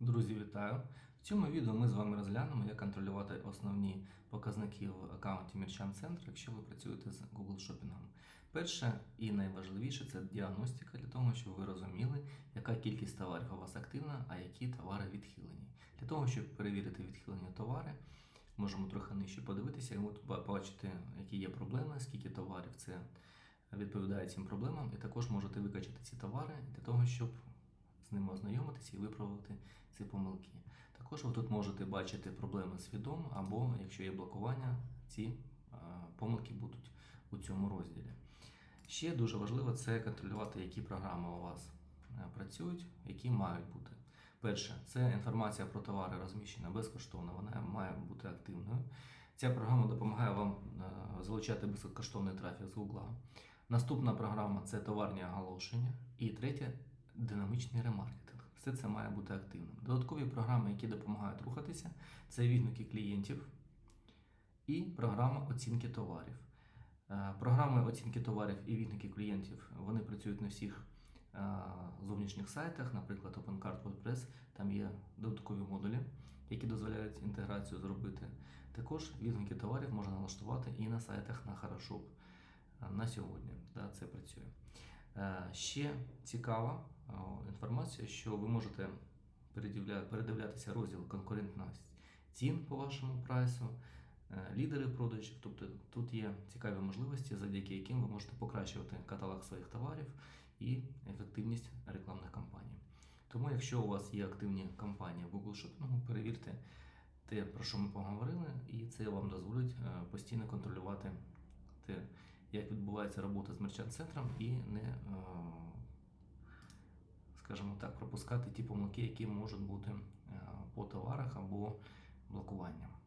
Друзі, вітаю! В цьому відео ми з вами розглянемо, як контролювати основні показники в аккаунті Merchant Center, якщо ви працюєте з Google шопінгом. Перше і найважливіше це діагностика для того, щоб ви розуміли, яка кількість товарів у вас активна, а які товари відхилені. Для того, щоб перевірити відхилені товари, можемо трохи нижче подивитися, і от бачити, які є проблеми, скільки товарів це відповідає цим проблемам, і також можете викачати ці товари для того, щоб з ними ознайомитися і виправити ці помилки. Також ви тут можете бачити проблеми з відом, або якщо є блокування, ці е, помилки будуть у цьому розділі. Ще дуже важливо це контролювати, які програми у вас е, працюють, які мають бути. Перше, це інформація про товари розміщена безкоштовно, вона має бути активною. Ця програма допомагає вам е, залучати безкоштовний трафік з Google. Наступна програма це товарні оголошення. І третє динамічний ремаркетинг. Все це має бути активним. Додаткові програми, які допомагають рухатися, це відгуки клієнтів і програма оцінки товарів. Е, Програми оцінки товарів і відгуки клієнтів вони працюють на всіх е, зовнішніх сайтах, наприклад, OpenCart WordPress, там є додаткові модулі, які дозволяють інтеграцію зробити. Також відгуки товарів можна налаштувати і на сайтах на Хорошоп на сьогодні. Да, це працює. Е, Ще цікава е, інформація, що ви можете передивлятися розділ конкурентність цін по вашому прайсу, е, лідери продажів. Тобто тут є цікаві можливості, завдяки яким ви можете покращувати каталог своїх товарів і ефективність рекламних кампаній. Тому, якщо у вас є активні кампанії в Google Shopping, перевірте те, про що ми поговорили, і це вам дозволить постійно контролювати те, як відбувається робота з мерчант-центром і не, е, скажімо так, пропускати ті помилки, які можуть бути е, по товарах або блокуванням.